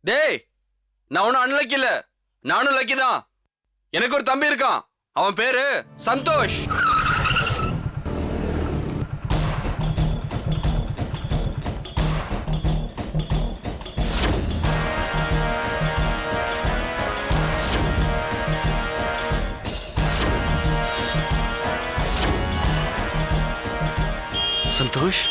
டேய் நான் ஒன்னும் அன்லக்கி இல்ல. நானும் லக்கி தான். எனக்கு ஒரு தம்பி இருக்கான். அவன் பேரு சந்தோஷ். சந்தோஷ்?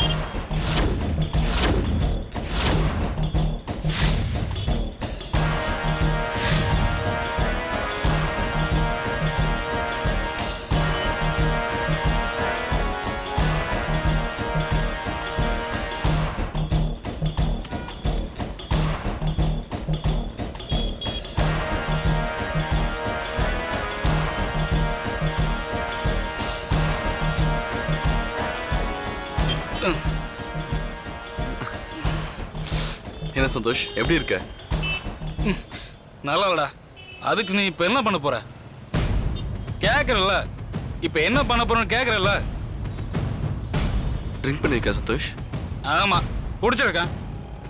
என்ன சந்தோஷ் எப்படி இருக்க? நல்லா இல்லடா அதுக்கு நீ இப்ப என்ன பண்ண போற? கேக்குறல்ல. இப்ப என்ன பண்ண போறன்னு கேக்குறல்ல. ட்ரிங்க் பண்ணிருக்க சந்தோஷ்? ஆமா. குடிச்சிருக்கேன்.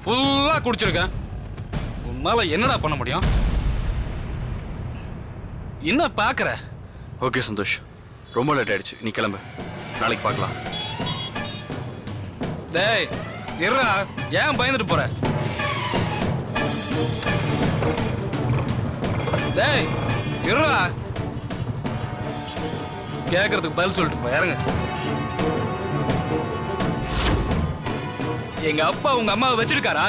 ஃபுல்லா குடிச்சிருக்கேன். உன்னால என்னடா பண்ண முடியும்? என்ன பாக்குற? ஓகே சந்தோஷ். ரொம்ப லேட் ஆயிடுச்சு. நீ கிளம்பு. நாளைக்கு பார்க்கலாம். டேய் இருடா. ஏன் பயந்துட்டு போற? டேய் இருடா. கேக்குறதுக்கு பதில் சொல்லிட்டு போ இறங்க. எங்க அப்பா உங்க அம்மாவை வச்சிருக்காரா?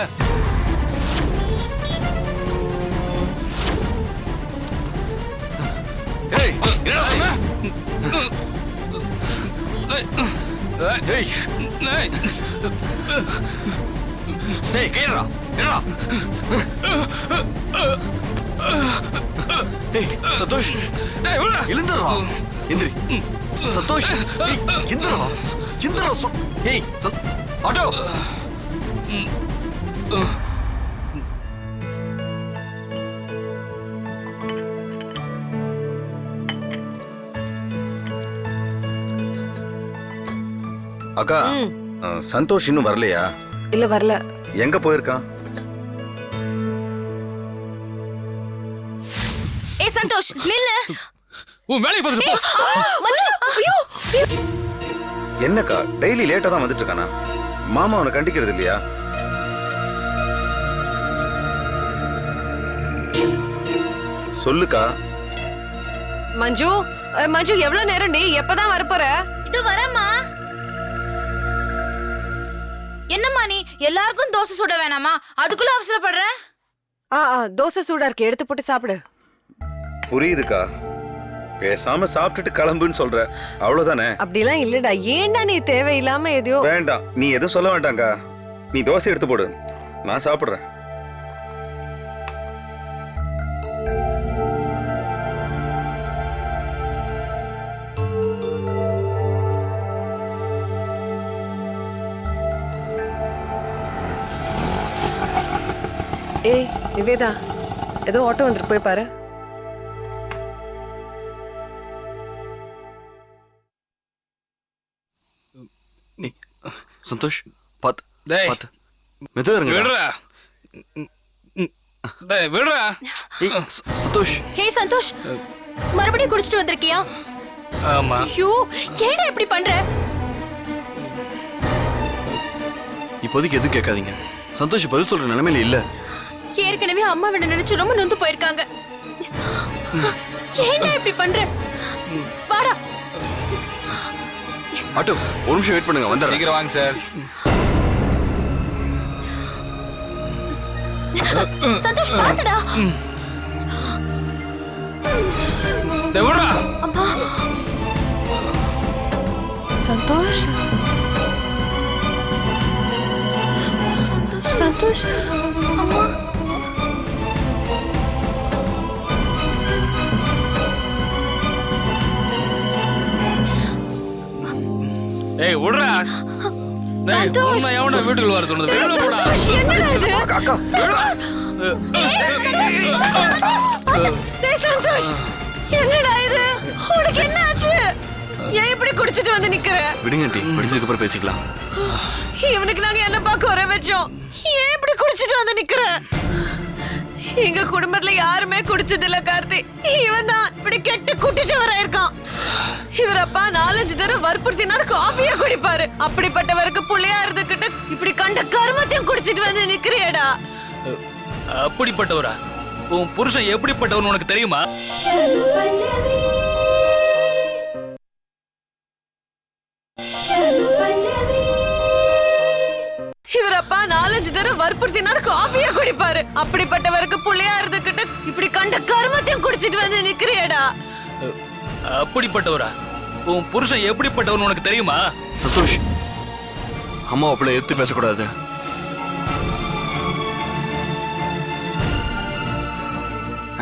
ஏய் ஏய், டேய் கைடா என்னடா ஏய் சந்தோஷ். டேய், விடுடா. எழுந்துடுறா எந்திரி. சந்தோஷ் ஏய் எந்திரா. எந்திரா சொ ஏய் சந்- ஆட்டோ. அக்கா சந்தோஷ் இன்னும் வரலையா? இல்ல வரல. எங்க போயிருக்கான்? ஏ சந்தோஷ் நில்லு. உன் வேலையை பார்த்துட்டு போ மஞ்சு ஐயோ. என்னக்கா டெய்லி லேட்டா தான் வந்துட்டு இருக்கானா மாமா அவனை கண்டிக்கிறது இல்லையா? சொல்லுக்கா. மஞ்சு அஹ், மஞ்சு எவ்வளவு நேரம் நீ எப்பதான் வரப்போற? இது வரமா என்னம்மா நீ? எல்லாருக்கும் தோசை சுட வேணாமா? அதுக்குள்ள அவசரப்படுற? ஆ ஆ தோசை சூடா இருக்கு. எடுத்து போட்டு சாப்பிடு. புரியுதுக்கா. பேசாம சாப்பிட்டுட்டு கிளம்புன்னு சொல்ற. அவ்வளவுதானே? அப்படிலாம் இல்லடா. ஏன்டா நீ தேவையில்லாம எதையோ வேண்டாம். நீ எதுவும் சொல்ல வேண்டாம்க்கா. நீ தோசை எடுத்து போடு. நான் சாப்பிடுறேன். ஏய் நிவேதா ஏதோ ஆட்டோ வந்துட்டு போய் பாரு. நீ சந்தோஷ் பாத்து டேய். பாத்து. மெதுவா இருங்க விடுறா. டேய் விடுறா. ஏய் ச- சந்தோஷ். ஹே சந்தோஷ். மறுபடியும் குடிச்சிட்டு வந்திருக்கியா? ஆமா. ஐயோ ஏன்டா இப்படி பண்ற? இப்போதைக்கு எதுவும் கேட்காதீங்க. சந்தோஷ் பதில் சொல்ற நிலைமையில இல்ல. ஏற்கனவே அம்மா வேண நினைச்சு ரொம்ப நொந்து போயிருக்காங்க. ஏன்டா இப்படி பண்ற? வாடா. ஆட்டோ ஒரு நிமிஷம் வெயிட் பண்ணுங்க வந்துடுறேன். சீக்கிரம் வாங்க சார். சந்தோஷ் பாத்துடா டேய் விடுறா அம்மா. சந்தோஷ். சந்தோஷ். ஏய் விடுறா. சந்தோஷ். உன்னை எவன்டா வீட்டுக்குள்ள வர சொன்னது? வெளியில போடா சந்தோஷ் என்னடா இது? அக்கா டேய் சந்தோஷ். என்னடா இது? உனக்கு என்ன ஆச்சு ஏன் இப்படி குடிச்சிட்டு வந்து நிக்கிற? விடுங்க டி விடிஞ்சதுக்கு அப்புறம் பேசிக்கலாம். இவனுக்கு நாங்க என்ன பார்க்க வர வச்சோம்? ஏன் இப்படி குடிச்சிட்டு வந்து நிக்கிற? எங்க குடும்பத்துல யாருமே குடிச்சது இல்ல கார்த்தி. இவன் தான் இப்படி கெட்டு குட்டிச்சவரா இருக்கான் இவர் அப்பா நாலஞ்சு தடவை வற்புறுத்தினா காஃபியா குடிப்பாரு. அப்படிப்பட்டவருக்கு புள்ளையா இருந்துகிட்டு இப்படி கண்ட கருமத்தையும் குடிச்சிட்டு வந்து நிக்கிறியடா. அப்படிப்பட்டவரா? உன் புருஷன் எப்படிப்பட்டவன் உனக்கு தெரியுமா? இவர் அப்பா நாலஞ்சு தடவை வற்புறுத்தினா காஃபியா குடிப்பாரு அப்படிப்பட்டவருக்கு புள்ளையா இருந்துகிட்டு இப்படி கண்ட கருமத்தையும் குடிச்சிட்டு வந்து நிக்கிறியடா. அப்படிப்பட்டவரா? உன் புருஷன் எப்படிப்பட்டவன் உனக்கு தெரியுமா? சந்தோஷ் அம்மா அப்படி எடுத்து பேசக்கூடாது.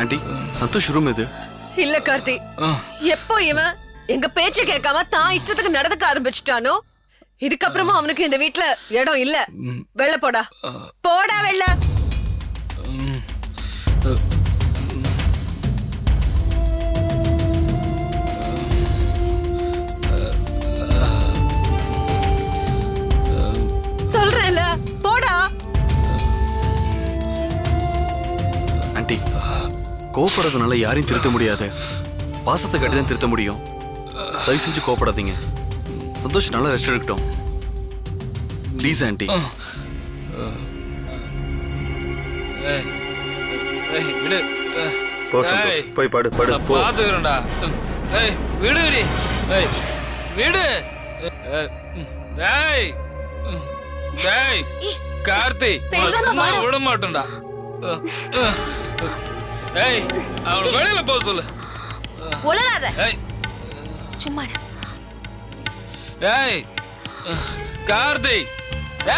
ஆண்டி சந்தோஷ் ரூம் இது. இல்ல கார்த்தி. எப்போ இவன் எங்க பேச்ச கேட்காம தான் இஷ்டத்துக்கு நடந்துக்க ஆரம்பிச்சிட்டானோ? இதுக்கப்புறமா அவனுக்கு இந்த வீட்ல இடம் இல்ல. வெள்ள போடா. போடா வெள்ள சொல்றேன்ல போடா. ஆண்டி கோவப்படுறதுனால யாரையும் திருத்த முடியாது. பாசத்தை கட்டி தான் திருத்த முடியும். தயவு செஞ்சு கோவப்படாதீங்க. சந்தோஷ் நல்லா ரெஸ்ட் எடுக்கட்டும். Please aunty. விடு. போ சந்தோஷ். போய் படு படு போ. பாத்துக்கிறேன்டா ஏய் விடுடி. ஏய் விடு. ஏய், ஏய் ஏய் கார்த்தி சும்மா. விட. மாட்டேன்டா ஏய் அவன் வெளியில போக சொல்லு. உளராத ஏய். சும்மா. ஏய் கார்த்தி.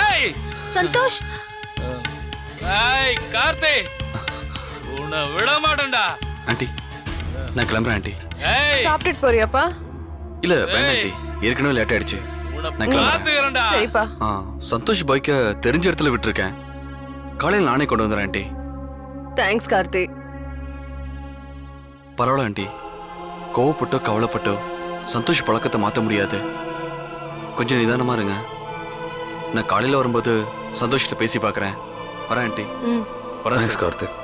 ஏய். சந்தோஷ். ஏய் கார்த்தி. உன்னை விட மாட்டேன்டா ஆண்டி நான் கிளம்புறேன் ஆண்டி. ஏய். சாப்பிட்டுட்டு போறியாப்பா? இல்ல வேண்டாம் ஏய். ஆண்டி ஏற்கனவே லேட் ஆயிடுச்சு. நான் கிளம்புறேன். பாத்துக்கிறேன்டா சரிப்பா. ஆ சந்தோஷ் பைக்கை தெரிஞ்ச இடத்துல விட்டுருக்கேன். காலையில் நானே கொண்டு வந்துடுறேன் ஆண்டி. தேங்க்ஸ் கார்த்தி. பரவாயில்ல ஆண்டி. கோவப்பட்டோ கவலைப்பட்டோ சந்தோஷ் பழக்கத்தை மாற்ற முடியாது. கொஞ்சம் நிதானமா இருங்க. நான் காலையில் வரும்போது சந்தோஷத்தை பேசி பார்க்குறேன். வரேன் ஆண்டி. ம். வரேன் தேங்க்ஸ் சார். கார்த்திக்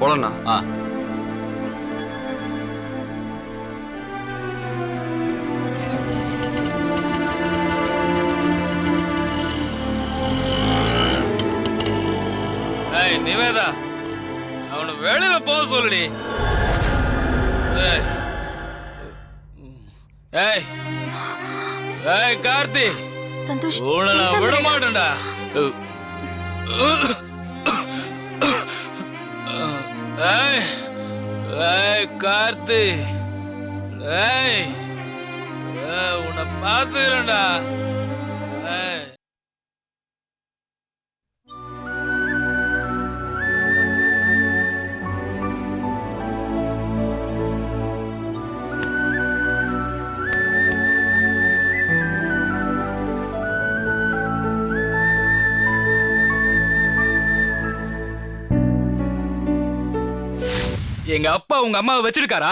போலாம்ண்ணா ஆ. நிவேதா அவனை வெளியில போக சொல்லுடி. ஏய். ஏய். கார்த்தி. சந்தோஷ் உன்னை நான் விட. மாட்டேன்டா ஏய். ஏய் கார்த்தி. ஏய். ஏய், உன்னை பார்த்துக்கிறேன்டா. எங்க அப்பா உங்க அம்மாவை வச்சிருக்காரா?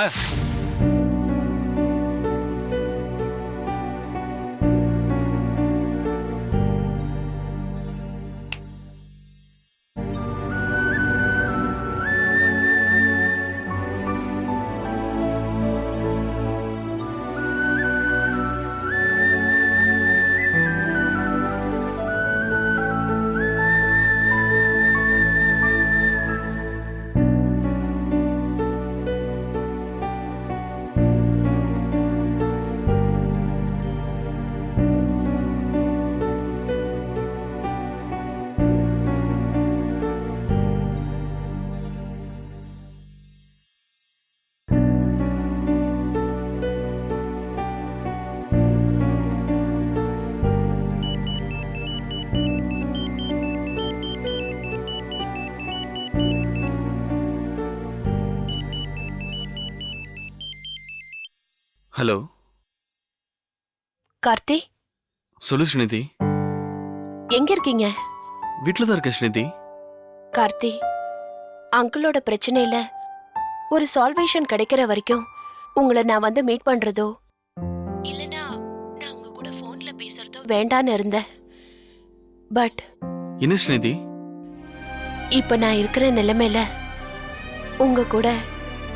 ஹலோ கார்த்தி? சொல்லு ஸ்ரீநிதி எங்க இருக்கீங்க? வீட்டில் தான் இருக்கேன் ஸ்ரீநிதி கார்த்தி அங்கிளோட பிரச்சனையில ஒரு சால்வேஷன் கிடைக்கிற வரைக்கும் உங்களை நான் வந்து மீட் பண்றதோ இல்லனா நான் உங்க கூட போன்ல பேசுறதோ வேண்டான்னு இருந்தேன். பட் என்ன ஸ்ரீநிதி இப்ப நான் இருக்கிற நிலைமையில உங்க கூட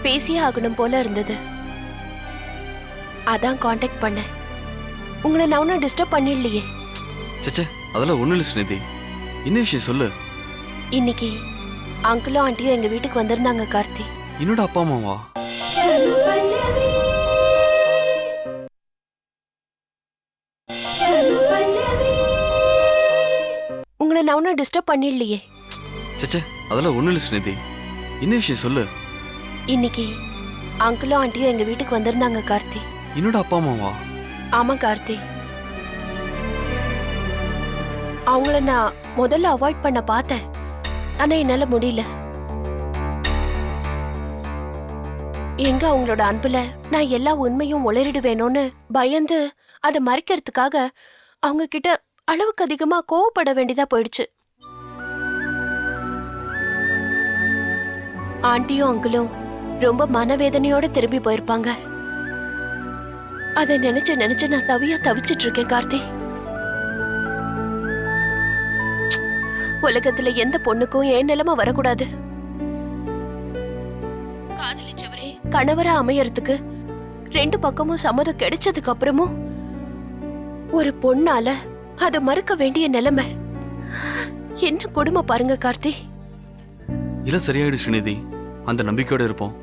பேசியே ஆகணும் போல இருந்தது. அதான் காண்டாக்ட் பண்ணேன். உங்களை நான் ஒன்றும் டிஸ்டர்ப் பண்ணிடலையே. சச்சே அதெல்லாம் ஒண்ணும் இல்லை ஸ்ரீநிதி என்ன விஷயம் சொல்லு? இன்னைக்கு அங்கிளும் ஆண்டியும் எங்க வீட்டுக்கு வந்திருந்தாங்க கார்த்தி. என்னோட அப்பா அம்மாவா? உங்களை நான் ஒன்றும் டிஸ்டர்ப் பண்ணிடலையே. சச்சே அதெல்லாம் ஒண்ணும் இல்லை ஸ்ரீநிதி என்ன விஷயம் சொல்லு? இன்னைக்கு அங்கிளும் ஆண்டியும் எங்க வீட்டுக்கு வந்திருந்தாங்க கார்த்தி. என்னோட அப்பா அம்மாவா? ஆமா கார்த்தி. அவங்கள நான் முதல்ல அவாய்ட் பண்ண பார்த்தேன். ஆனா என்னால முடியல. எங்க அவங்களோட அன்புல நான் எல்லா உண்மையும் உளறிடுவேணும்னு பயந்து அதை மறைக்கிறதுக்காக அவங்க கிட்ட அளவுக்கு அதிகமா கோவப்பட வேண்டியதா போயிடுச்சு. ஆண்டியும் அங்கிளும் ரொம்ப மனவேதனையோட திரும்பி போயிருப்பாங்க. அதை நினைச்சு நினைச்சு நான் தவியா தவிச்சிட்டு இருக்கேன் கார்த்தி. உலகத்துல எந்த பொண்ணுக்கும் என் நிலைமை வரக்கூடாது. காதலிச்சவரே கணவரா அமையறதுக்கு ரெண்டு பக்கமும் சம்மதம் கிடைச்சதுக்கு அப்புறமும் ஒரு பொண்ணால அதை மறுக்க வேண்டிய நிலைமை. என்ன கொடுமை பாருங்க கார்த்தி. இல்ல சரியாயிடு ஸ்ரீநிதி. அந்த நம்பிக்கையோட இருப்போம்.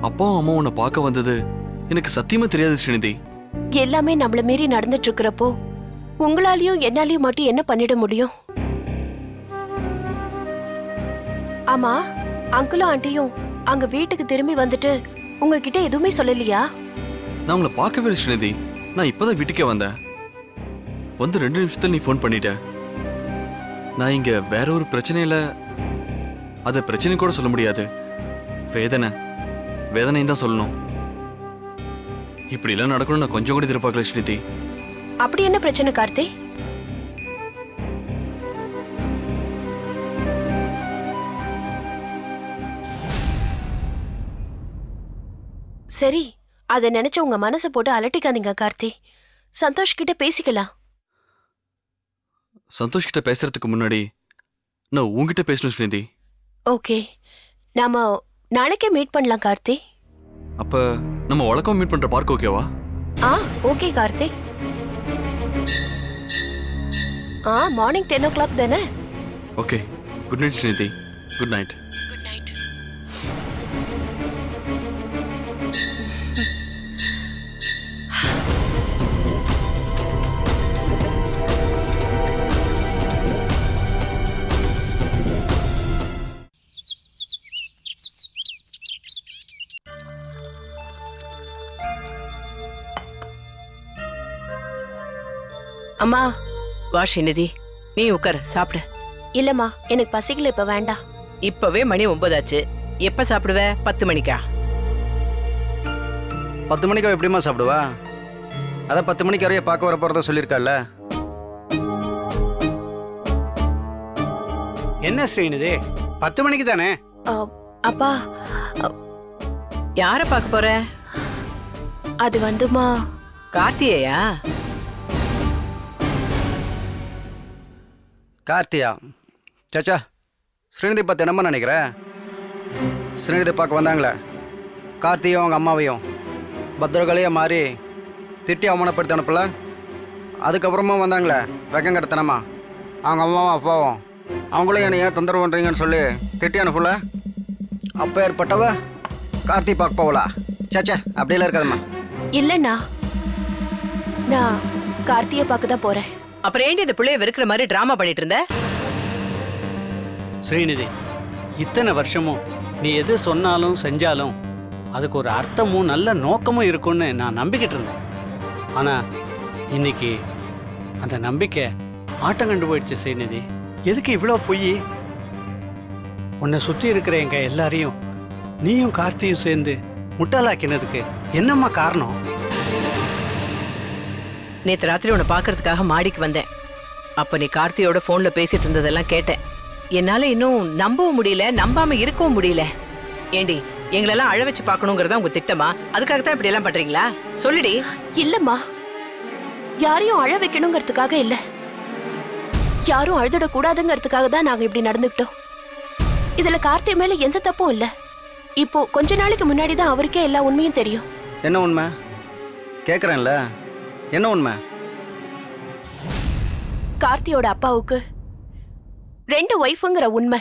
அப்பாவும் அம்மா உன்னை பார்க்க வந்தது எனக்கு சத்தியமா தெரியாது ஸ்ரீநிதி. எல்லாமே நம்மள மீறி நடந்துட்டு இருக்கிறப்போ உங்களாலையும் என்னாலையும் மட்டும் என்ன பண்ணிட முடியும்? ஆமா அங்கிளும் ஆண்டியும் அங்க வீட்டுக்கு திரும்பி வந்துட்டு உங்ககிட்ட எதுவுமே சொல்லலையா? நான் உங்களை பார்க்கவே இல்லை ஸ்ரீநிதி. நான் இப்பதான் வீட்டுக்கே வந்தேன். வந்து ரெண்டு நிமிஷத்துல நீ ஃபோன் பண்ணிட்ட. நான் இங்க வேற ஒரு பிரச்சனையில அதை பிரச்சனை கூட சொல்ல முடியாது. வேதனை. வேதனையும் தான் சொல்லணும். இப்படிலாம் நடக்கணும் நான் கொஞ்சம் கூட எதிர்பார்க்கல ஸ்ரீநிதி அப்படி என்ன பிரச்சனை கார்த்தி? சரி அதை நினைச்சு உங்க மனசை போட்டு அலட்டிக்காதீங்க கார்த்தி. சந்தோஷ் கிட்ட பேசிக்கலாம். சந்தோஷ் கிட்ட பேசுறதுக்கு முன்னாடி நான் உன்கிட்ட பேசணும் ஸ்ரீநிதி ஓகே. நாம நாளைக்கே மீட் பண்ணலாம் கார்த்தி. அப்ப நம்ம வழக்கம் மீட் பண்ற பார்க் ஓகேவா ஆ ஓகே கார்த்தி ஆ மார்னிங் டென் ஓ கிளாக் தானே? Okay good night Srinidhi. Good night அம்மா வா ஸ்ரீநிதி நீ உட்கார் சாப்பிடு. இல்லம்மா எனக்கு பசிக்கல இப்ப வேண்டாம் இப்பவே மணி ஒன்பதாச்சு. எப்ப சாப்பிடுவ? பத்து மணிக்கா? பத்து மணிக்கு அவ எப்படிம்மா சாப்பிடுவா? அதான் பத்து மணிக்கு வரைய பார்க்க வர போகிறதா சொல்லியிருக்கால என்ன ஸ்ரீநிதி? பத்து மணிக்கு தானே? அ, அப்பா யார பார்க்க போற? அது வந்துமா? கார்த்தியேயா? கார்த்தியா சச்சா ஸ்ரீநிதி பார்த்து என்னம்மா நினைக்கிற? ஸ்ரீநிதி பார்க்க வந்தாங்களே. கார்த்தியும் அவங்க அம்மாவையும். பத்திரகாளியாக மாறி திட்டி அவமானப்படுத்தி அனுப்பல. அதுக்கப்புறமா வந்தாங்களே வெக்கம் கடத்தனமா அவங்க அம்மாவும் அப்பாவும். அவங்களும் என்னை ஏன் தொந்தரவு பண்ணுறீங்கன்னு சொல்லி திட்டி அனுப்பல. அப்போ ஏற்பட்டவ கார்த்தி பார்க்க போகலா. சச்சா அப்படியெல்லாம் இருக்காதம்மா. இல்லைண்ணா. நான் கார்த்தியை பார்க்க தான் போகிறேன் அப்புறம் ஏண்டி இந்த பிள்ளைய வெறுக்கிற மாதிரி டிராமா பண்ணிட்டு இருந்த? ஸ்ரீநிதி இத்தனை வருஷமும் நீ எது சொன்னாலும் செஞ்சாலும் அதுக்கு ஒரு அர்த்தமும் நல்ல நோக்கமும் இருக்கும்னு நான் நம்பிக்கிட்டு இருந்தேன். ஆனால் இன்னைக்கு அந்த நம்பிக்கை ஆட்டம் கண்டு போயிடுச்சு ஸ்ரீநிதி. எதுக்கு இவ்வளோ பொய்? உன்னை சுற்றி இருக்கிற எங்க எல்லாரையும் நீயும் கார்த்தியும் சேர்ந்து முட்டாளாக்கினதுக்கு என்னம்மா காரணம்? நேத்து ராத்திரி உன்னை பார்க்கறதுக்காக மாடிக்கு வந்தேன். அப்ப நீ கார்த்தியோட போன்ல பேசிட்டு இருந்ததெல்லாம் கேட்டேன். என்னால இன்னும் நம்பவும் முடியல நம்பாம இருக்கவும் முடியல. ஏண்டி எங்களெல்லாம் அழ வச்சு பார்க்கணுங்கிறதா உங்க திட்டமா? அதுக்காக தான் இப்படி எல்லாம் பண்றீங்களா? சொல்லுடி. இல்லம்மா. யாரையும் அழ வைக்கணுங்கிறதுக்காக இல்ல. யாரும் அழுதுட கூடாதுங்கிறதுக்காக தான் நாங்க இப்படி நடந்துக்கிட்டோம். இதுல கார்த்தி மேல எந்த தப்பும் இல்ல. இப்போ கொஞ்ச நாளைக்கு முன்னாடி தான் அவருக்கே எல்லா உண்மையும் தெரியும். என்ன உண்மை? கேட்குறேன்ல என்ன உண்மை? கார்த்தியோட அப்பாவுக்கு ரெண்டு ஒய்ஃபுங்கிற உண்மை.